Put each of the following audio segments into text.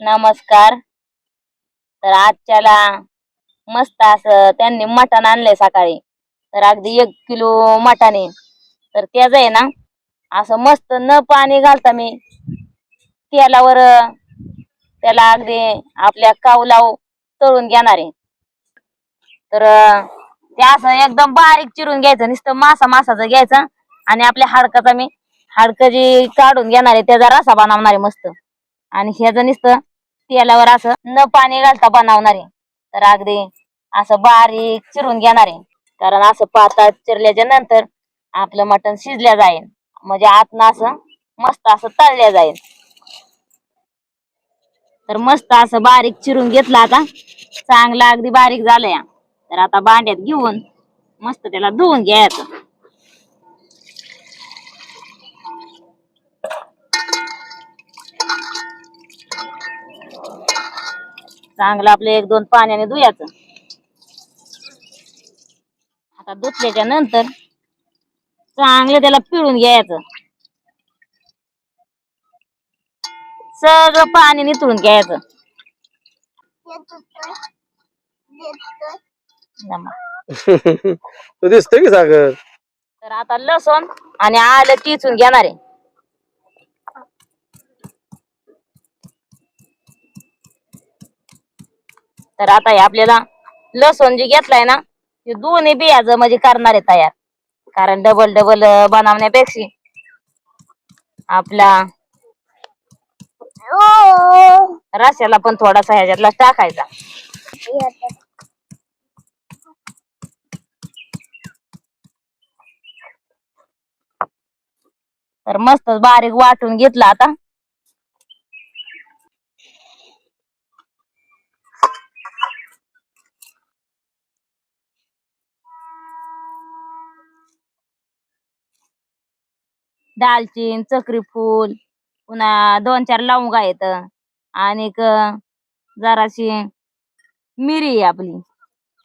नमस्कार. तर आजच्याला मस्त असं त्यांनी मटण आणलंय सकाळी. तर अगदी एक किलो मटण आहे. तर त्याच आहे ना असं मस्त न पाणी घालता मी तेलावर त्याला अगदी आपल्या कावलाव तळून घेणार आहे. तर ते असं एकदम बारीक चिरून घ्यायचं नुसतं मासा मासाचं घ्यायचं आणि आपल्या हाडकाचा मी हाडकं जी काढून घेणार आहे त्याचा रसा बनवणार आहे मस्त. आणि ह्याचं नुसतं तेलावर असं न पाणी घालता बनवणार आहे तर अगदी असं बारीक चिरून घेणार. आहे कारण असं पाता चिरल्याच्या नंतर आपलं मटण शिजल्या जाईल म्हणजे आतनं असं मस्त असं तळल्या जाईल तर मस्त असं बारीक चिरून घेतलं आता. चांगलं अगदी बारीक झालं या तर आता भांड्यात घेऊन मस्त त्याला धुवून घ्यायचं. चांगलं आपलं एक दोन पाण्याने धुयाचं. आता धुतल्याच्या नंतर चांगलं त्याला पिळून घ्यायचं. सगळं पाणी निथळून घ्यायचं. दिसतोय की सागर? तर आता लसूण आणि आलं टिचून घेणार. आहे तर आता हे आपल्याला लसूण जे घेतलाय ना ते दोन्ही बियाज म्हणजे करणार आहे तयार. कारण डबल डबल बनवण्यापेक्षा आपला रस्याला पण थोडासा ह्याच्यातला टाकायचा. तर मस्त बारीक वाटून घेतला आता. दालचीन चक्री फूल पुन्हा दोन चार लवंगा आहेत. आणि जराशी मिरी आहे आपली.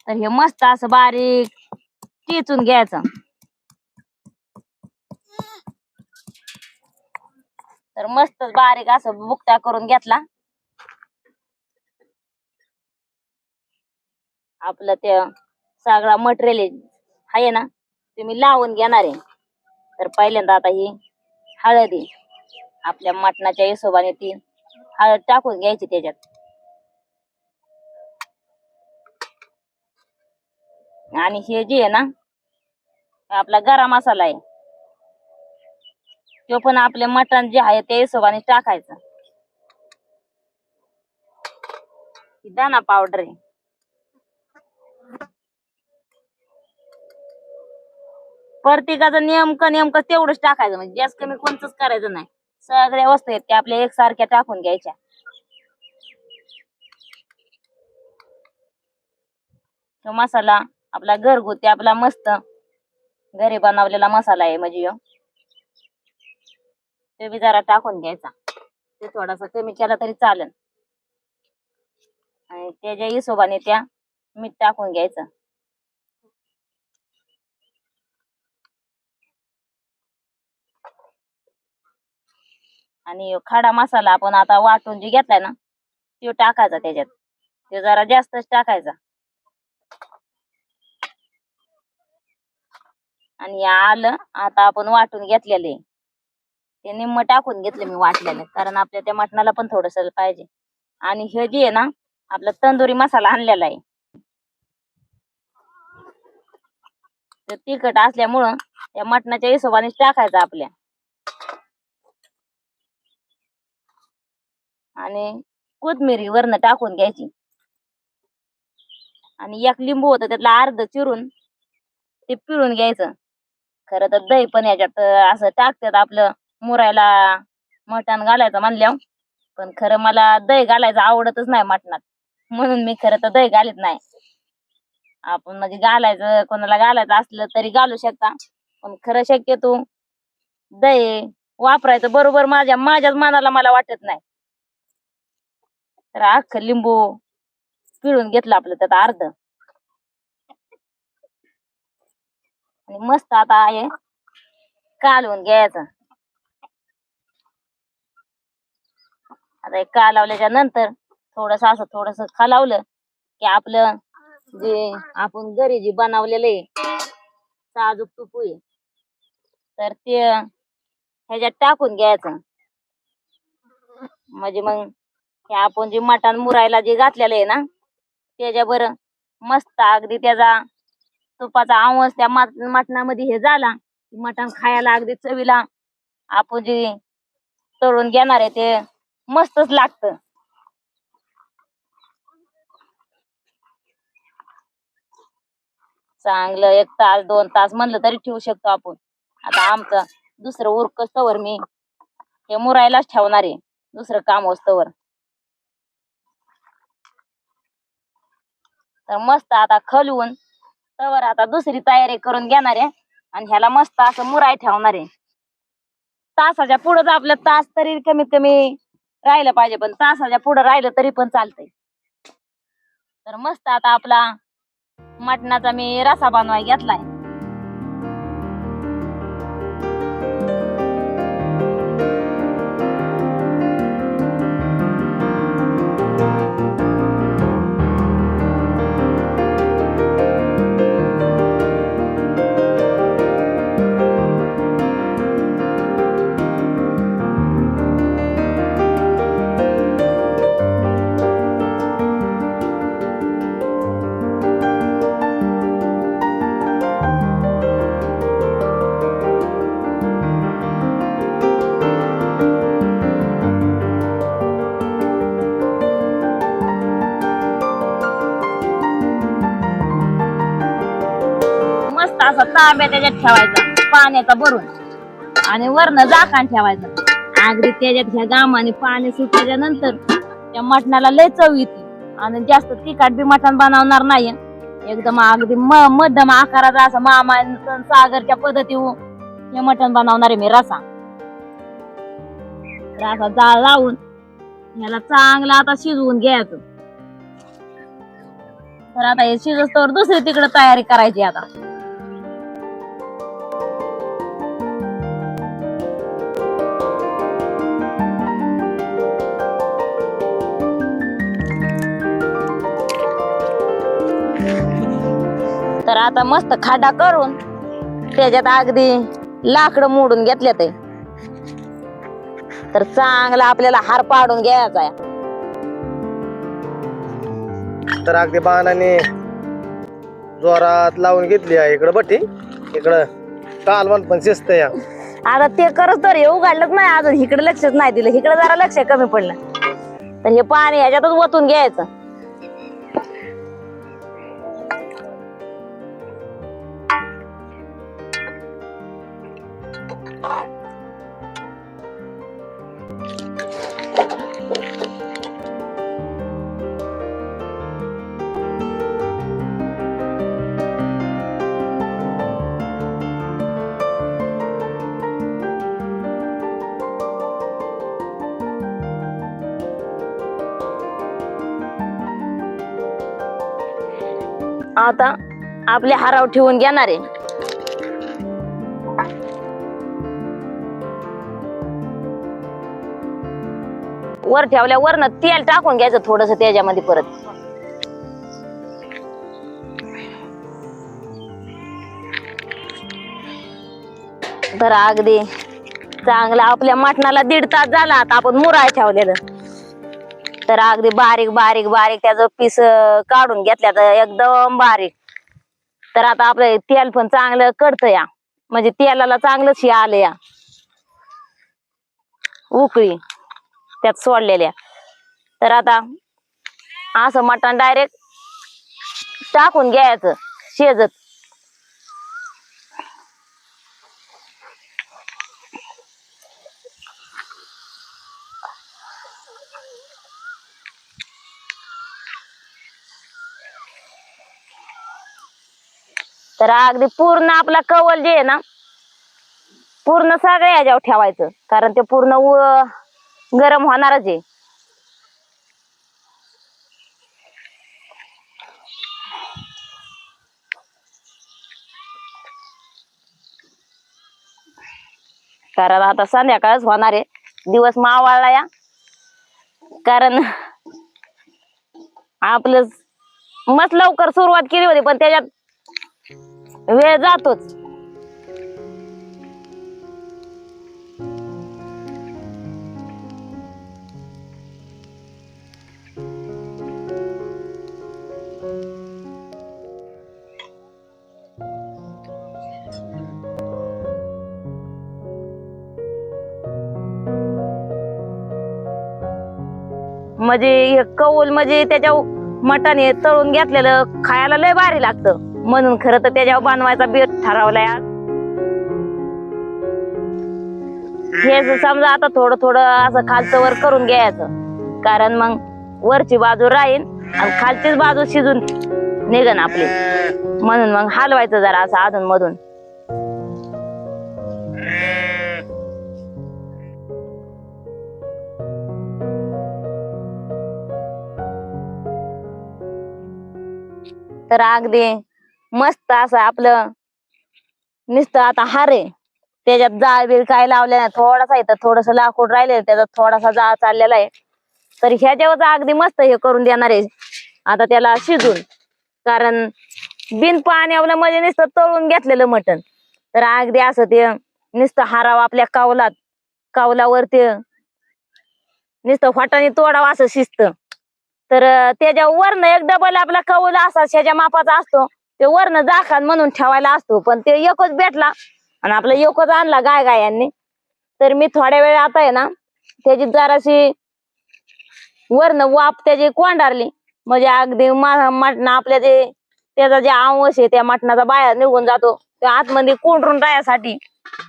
तर हे मस्त असं बारीक टिचून घ्यायचं. तर मस्त बारीक असं बुकटा करून घेतला. आपलं ते सगळा मटेरियल आहे ना तुम्ही लावून घेणार आहे. तर पहिल्यांदा आता ही हळदी आपल्या मटणाच्या हिशोबाने ती हळद टाकून घ्यायची त्याच्यात. आणि हे जे आहे ना आपला गरम मसाला आहे तो पण आपले मटण जे आहे त्या हिशोबाने टाकायचं. दाना पावडर आहे. प्रत्येकाचं नेमकं नेमकं तेवढंच टाकायचं म्हणजे जास्त कमी कोणतंच करायचं नाही. सगळ्या वस्तू आहेत त्या आपल्या एकसारख्या टाकून घ्यायच्या. तो मसाला आपला घरगुती आपला मस्त घरी बनवलेला मसाला आहे म्हणजे तो ते बी जरा टाकून घ्यायचा. ते थोडासा कमी केला तरी चालेल. आणि त्याच्या हिशोबाने त्या मीठ टाकून घ्यायचं. आणि खडा मसाला आपण आता वाटून जे घेतलाय ना तो टाकायचा त्याच्यात. तो जरा जास्तच टाकायचा. आणि आलं आता आपण वाटून घेतलेले. ते निम्म टाकून घेतले मी वाटलेलं कारण आपल्या त्या मटणाला पण थोडस पाहिजे. आणि हे जे आहे ना आपला तंदुरी मसाला आणलेला आहे. तिखट असल्यामुळं त्या मटणाच्या हिशोबाने टाकायचं आपल्या. आणि कोथमिरी वरनं टाकून घ्यायची. आणि एक लिंबू होतं त्यातला अर्ध चिरून ते पिळून घ्यायचं. खरं तर दही पण याच्यात असं टाकतात आपलं मुरायला मटण घालायचं म्हणल्यावर. पण खरं मला दही घालायचं आवडतच नाही मटणात. म्हणून मी खरं तर दही घालत नाही. आपण म्हणजे घालायचं कोणाला घालायचं असलं तरी घालू शकता. पण खरं शक्यतो दही वापरायचं बरोबर माझ्या माझ्याच मनाला मला वाटत नाही. तर अख्खं लिंबू पिळून घेतलं आपलं त्यात अर्ध. आणि मस्त आता आहे कालवून घ्यायचं. आता कालावल्याच्या कालवल्याच्या नंतर थोडस असं थोडस खालावलं की आपलं जे आपण घरी जे बनवलेलं आहे साजूक तूप आहे तर ते ह्याच्यात टाकून घ्यायचं. म्हणजे मग हे आपण जे मटण मुरायला जे घातलेलं आहे ना त्याच्यावर मस्त अगदी त्याचा तुपाचा आवाज त्या मटणामध्ये हे झाला मटण खायला अगदी चवीला आपण जे तळून घेणार आहे ते मस्तच लागत. चांगलं एक तास दोन तास म्हणलं तरी ठेवू शकतो आपण. आता आमचं दुसरं उरकस्तवर मी हे मुरायलाच ठेवणार आहे. दुसरं काम असतवर तर मस्त आता खलवून तवर आता दुसरी तयारी करून घेणार आहे. आणि ह्याला मस्त असं मुराय ठेवणार आहे. तासाच्या पुढं तर आपलं तास तरी कमीत कमी राहिलं पाहिजे पण तासाच्या पुढं राहिलं तरी पण चालतंय. तर मस्त आता आपला मटणाचा मी रसा बनवाय घेतलाय. असा तांब्या त्याच्यात ठेवायचा पाण्याचा भरून. आणि वरनं झाकण ठेवायचं. अगदी त्याच्यात ह्या गामाने पाणी सुटल्याच्या नंतर त्या मटणाला लय चव येते. आणि जास्त तिखट बी मटण बनवणार नाही. एकदम अगदी म मध्यम आकाराचा असं मामा सागरच्या पद्धती हे मटण बनवणार आहे मी रसा. रसा जाळ लावून ह्याला चांगला आता शिजवून घ्यायचं. तर आता हे शिजस्तोवर दुसरी तिकडे तयारी करायची आता. आता मस्त खाडा करून त्याच्यात अगदी लाकडं मोडून घेतले ते. तर चांगला आपल्याला हार पाडून घ्यायचा आहे. तर अगदी बाणाने जोरात लावून घेतली आहे इकडं बठी इकडं कालवण पण शिस्त या आता ते करत तर हे उघडलंच नाही अजून. इकडे लक्षच नाही दिलं. इकडे जरा लक्ष कमी पडलं. तर हे पाणी ह्याच्यातच ओतून घ्यायचं. आता आपले हाराव ठेवून घेणार आहे. वर ठेवल्यावर वरनं तेल टाकून घ्यायचं थोडस त्याच्यामध्ये परत. तर अगदी. चांगला. आपल्या मटणाला दीड तास झाला आता आपण मुराय ठेवलेलं. तर अगदी बारीक बारीक बारीक त्याचं पीस काढून घेतल्या तर एकदम बारीक. तर आता आपलं तेल पण चांगलं कडतं या. म्हणजे तेलाला चांगलंच हे आलं या. उकळी त्यात सोडलेल्या. तर आता असं मटण डायरेक्ट टाकून घ्यायचं शेजत. तर अगदी पूर्ण आपला कवल जे आहे ना पूर्ण सगळ्या ह्याच्यावर ठेवायचं. कारण ते पूर्ण गरम होणारच आहे. कारण आता संध्याकाळच होणार आहे. दिवस मावळला या. कारण आपलं मस्त लवकर सुरुवात केली होती पण त्याच्यात वेळ जातोच. म्हणजे हे कौल म्हणजे त्याच्या मटाने तळून घेतलेलं खायला लय भारी लागतं. म्हणून खरं तर त्याच्यावर बांधवायचा बेत ठरवलाय आज. हे समजा आता थोडं थोडं असं खालचं वर करून घ्यायचं कारण मग वरची बाजू राहील आणि खालचीच बाजू शिजून निघन आपली. म्हणून मग हलवायचं जरा असं अधून मधून. तर अगदी मस्त असं आपलं नुसतं आता हार. आहे त्याच्यात जाळ बिळ काय लावले नाही. थोडासा इथं थोडस लाकूड राहिले त्याचा थोडासा जाळ चाललेला आहे. तर ह्याच्यावर अगदी मस्त हे करून देणार आहे. आता त्याला शिजून. कारण बिन पाण्यावलं म्हणजे नुसतं तळून घेतलेलं मटण. तर अगदी असं ते नुसतं हारावं आपल्या कावलात. कावलावर ते नुसतं फाटाने तोडावं असं शिस्त तर त्याच्या वरनं एक डबल आपला कौल असा त्याच्या मापाचा असतो. ते वरण जाखान म्हणून ठेवायला असतो पण ते एकच भेटला आणि आपला एकच आणला गाय गायांनी. तर मी थोड्या वेळ आता आहे ना त्याची जराशी वरनं वाप त्याची कोंडारली. म्हणजे अगदी मटण आपल्या जे त्याचा जे आवश आहे त्या मटणाचा बाहेर निघून जातो. ते आतमध्ये कोंडरून राहण्यासाठी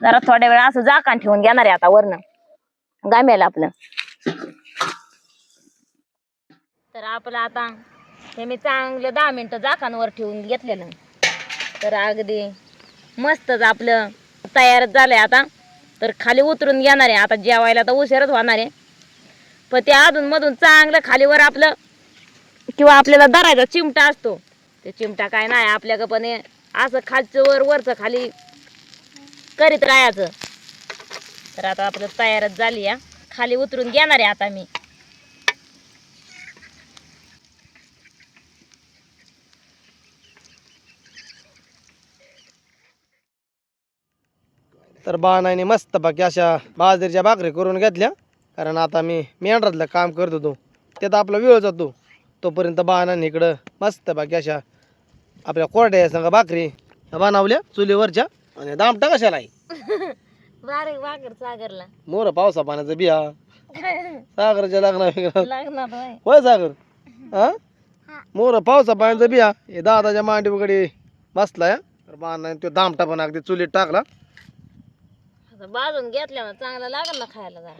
जरा थोड्या वेळ असं जाकान ठेवून घेणार आहे आता वरण गाम्याला आपलं. तर आपलं आता हे मी चांगलं दहा मिनटं जाकांवर ठेवून घेतलेलं. तर अगदी मस्तच आपलं तयारच आहे आता. तर खाली उतरून घेणार आहे. आता जेवायला तर उशीरच होणार आहे. पण ते अधूनमधून चांगलं खालीवर आपलं किंवा आपल्याला धरायचा चिमटा असतो. ते चिमटा काय नाही आपल्याकडं पण असं खालचं वर वरचं खाली करीत राहायचं. तर आता आपलं तयारच झाली या खाली उतरून घेणार आहे आता मी. तर बाणाने मस्त बाकी अशा बाजरीच्या भाकरी करून घेतल्या. कारण आता मी मेंढरातलं काम करत होतो. त्यात आपला वेळ जातो. तोपर्यंत बाणाने इकडं मस्त बाकी अशा आपल्या कोरड्या संग भाकरी बनवल्या चुलीवरच्या. आणि दामटा कशाला आहे बारीक वाकर सागरला. मोर पावसा पाण्याचं बिया. सागरच्या लग्ना लागणार होय. सागर? हा? मोर पावसा पाण्याचं बिया. हे दादाच्या मांडी वगैरे बसलाय. तर बाणाने तो दामटा पण अगदी चुलीत टाकला. आता भाजून घेतल्या ना चांगला लागल ना खायला जरा.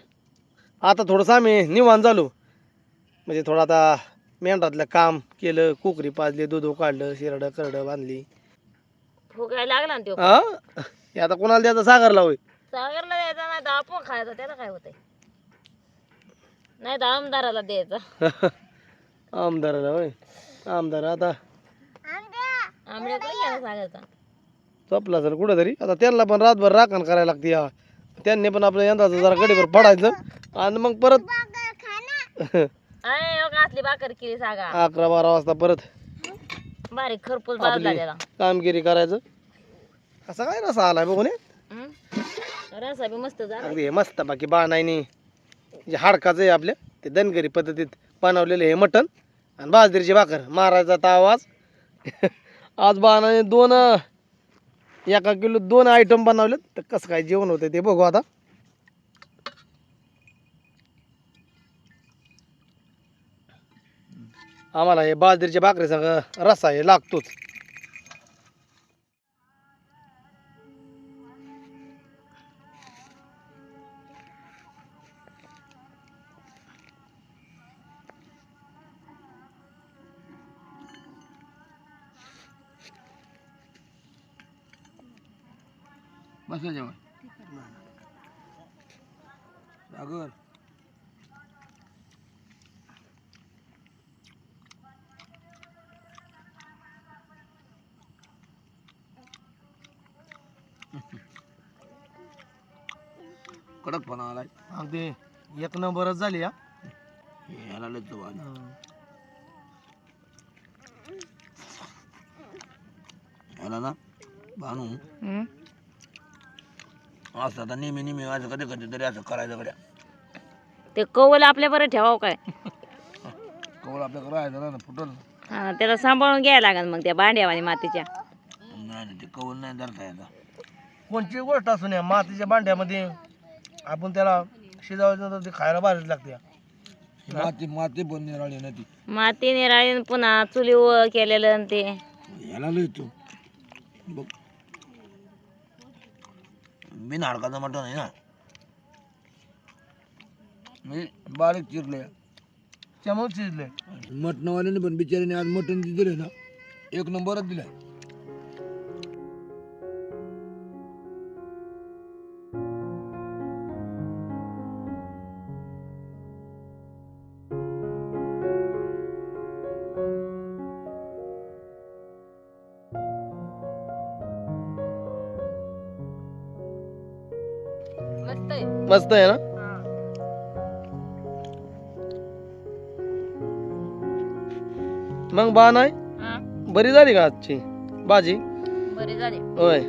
आता थोडंसं आम्ही निवांत झालो. म्हणजे थोडं आता मेंढरातलं काम केलं कुकरी पाजली दूध काढलं शिरडं करडं बांधली. फुगायला लागला ना तो हा हे आता कोणाला द्यायचं? सागरला होय. सागरला द्यायचा नाही तर आपण खायचा त्याला काय होतंय? नाही तर आमदाराला द्यायचा. आमदाराला होय. आमदार आता. काय घ्या सागरचा चपला सर कुठं तरी आता त्यांना पण रातभर राखण करायला लागते या. त्यांनी पण आपलं यंदाचं जरा गडीभर पडायचं. आणि मग परत अरे का असली भाकर केली सागा. अकरा बारा वाजता परत बारीक खरपूस भाजला आपली त्याला कामगिरी करायचं. असं काय रसा आलाय बघून हे? हं? रसा बी मस्त झाला. अगदी हे मस्त बाकी बाणायनी. जे हाडकाचं आहे आपल्या ते दनगरी पद्धतीत बनवलेलं हे मटण. आणि बाजरीची भाकर मारायचा तर आवाज. आज बाणाने दोन अं, एका किलो दोन आयटम बनवलेत. तर कसं काय जेवण होतं ते बघू आता. आम्हाला हे बाजरीच्या भाकरीचा रसा हे लागतोच. बसलं जेवण. सागर. कडकपणा आलाय. अगदी. एक नंबरच झाली हा. ह्याला लय चव आली. ह्याला ना बानू हम्म. असं आता नेहमी नेहमी असं कधी कधी तरी असं करायचं गड्या. ते कवल आपल्या बरं ठेवावं काय? कवळ आपल्याकडे राहायचं ना फुटल. हा, त्याला सांभाळून घ्यायला लागेल मग त्या भांड्यावानी मातीच्या. नाही नाही ते कवल नाही धरता येतं. कोणची गोष्ट असू नये मातीच्या भांड्यामध्ये आपण त्याला शिजावायचं तर ते खायला भारीच लागते. माती माती पण निराळी ना ती. माती निराळी पुन्हा चुलीवर केलेलं आणि ते. ह्याला लय तो. बघ. बिन हाडकाचं मटण आहे ना. मी बारीक चिरले. त्यामुळे चिरले. मटणवाल्याने पण बिचारीने आज मटण दिले ना एक नंबरच दिला मस्त आहे ना? मग बा नाही? बरी झाली का आजची? भाजी? बरी झाली. होय.